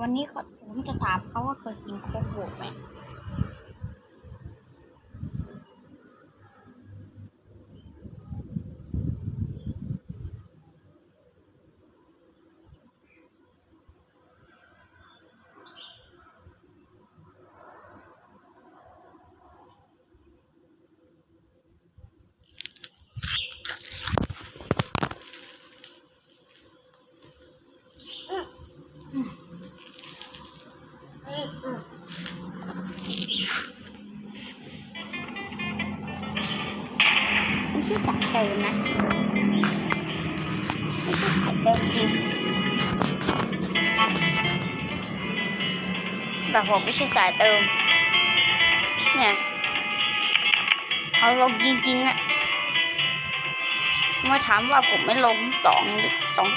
วันนี้ผมจะถามเขาว่าเคยกินโคกบกไหม ไม่ใช่สายเติมนะ ไม่ใช่สายเติมจริงแต่ผมไม่ใช่สายเติม เนี่ย เอาลงจริงๆอะมาถามว่าผมไม่ลงสองสอง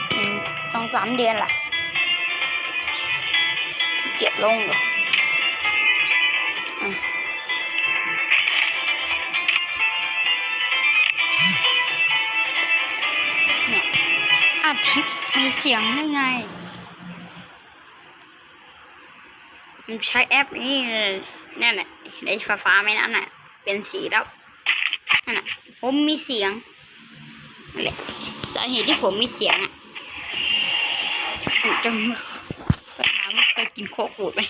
สองสามเดือนล่ะเกียจลงเหรอ อัดคลิปมีเสียงได้ไงมันใช้แอปนี้เนั่นแหละได้ฟ้าฟ้าไหมนั่นน่ะเป็นสีแล้วนั่นแหละผมมีเสียงนั่นแหละสาเหตุที่ผมมีเสียงอะผมจะมาก็ถามว่าเคยกินโคกขูดไหม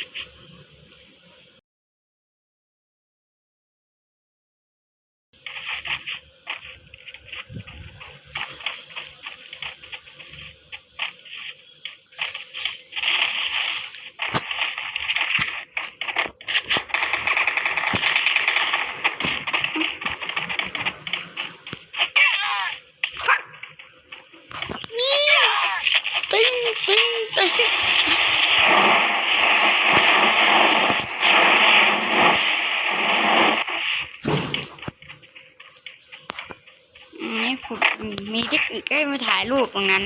you นี่ผมมีเทคนิคให้มาถ่ายรูปตรงนั้น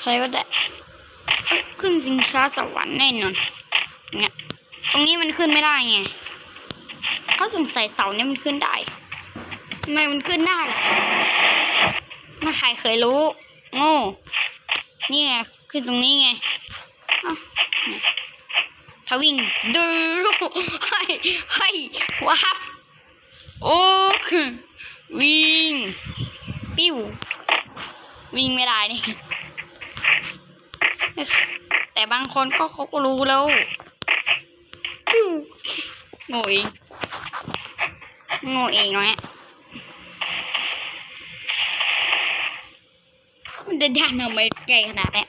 ใครก็ได้ขึ้นสิงช้าสวรรค์แน่นอนเนี่ยตรงนี้มันขึ้นไม่ได้ไงเขาสงสัยเสาเนี่ยมันขึ้นได้ทำไมมันขึ้นได้ล่ะไม่ใครเคยรู้ โง่นี่ไงขึ้นตรงนี้ไงถ้าวิ่งดูให้ให้วับโอ้คือ วิ่ง ปิ้ว วิ่งไม่ได้นี่ แต่บางคนก็เขาก็รู้แล้ว ปิ้วโง่เองโง่เองเนาะเนี่ยมันจะดันทำไมไกลขนาดเนี้ย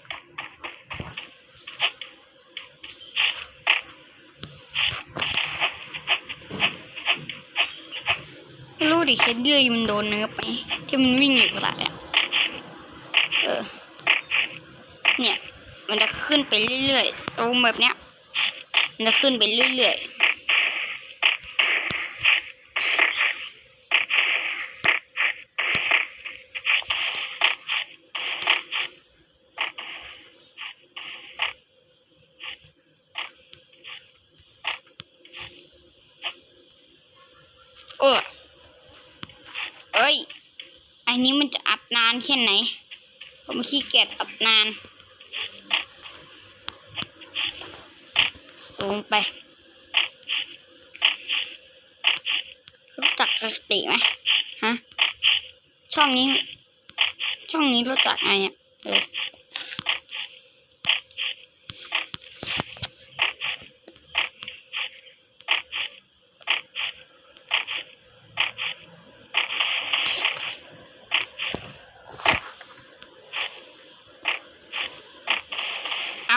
ไม่ รู้ดิเคสเดือยมันโดนเนื้อไปที่มันวิ่งอยู่ขนาดเนี่ยเออ เนี่ย มันจะขึ้นไปเรื่อยๆซูมแบบเนี้ยมันจะขึ้นไปเรื่อยๆ เออเอ้ย อั นนี้มันจะอัดนานแค่ไหน ผมขี้เกียจอัดนาน สูงไปรู้จักสติไหมฮะ ช่องนี้ ช่องนี้รู้จักไงอะเออ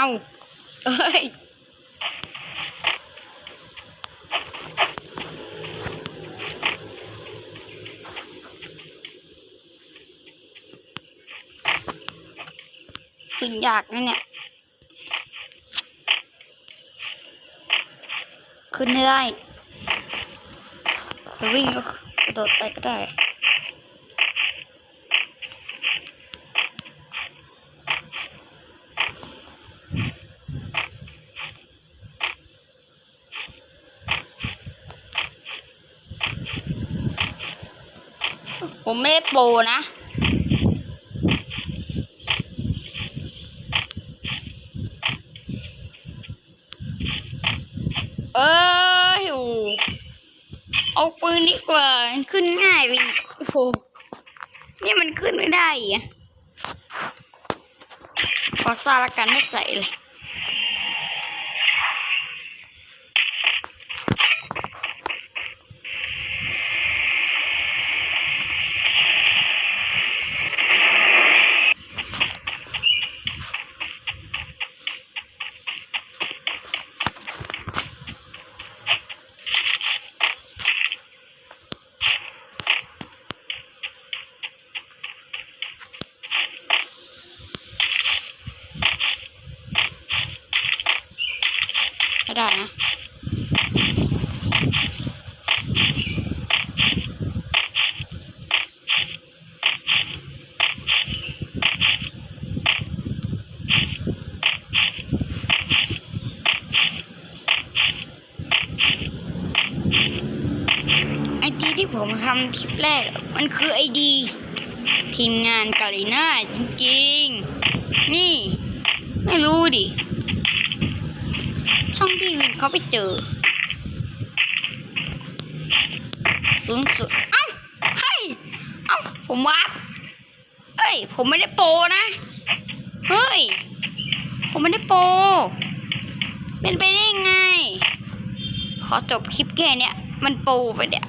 เอาเอ้ยขึ้นยากนะเนี่ย ขึ้นไม่ได้วิ่งก็กระโดดไปก็ได้ ผมไม่ได้โปรนะ เออโหเอาปืนดีกว่า ขึ้นง่ายไปอีโอ้โหนี่มันขึ้นไม่ได้อีกอะขอซาละกันไม่ใส่เลย ไม่ได้นะไอดีที่ผมทำคลิปแรก มันคือไอดี ทีมงานกาลิน่าจริงๆ นี่ ไม่รู้ดิ ช่องพี่วินเขาไปเจอสูงสุดเอ้าเฮ้ยเอ้าผมว่าเอ้ย ผมไม่ได้โปนะ เฮ้ย ผมไม่ได้โป เป็นไปได้ไง ขอจบคลิปแค่เนี้ย มันโปไปเนี่ย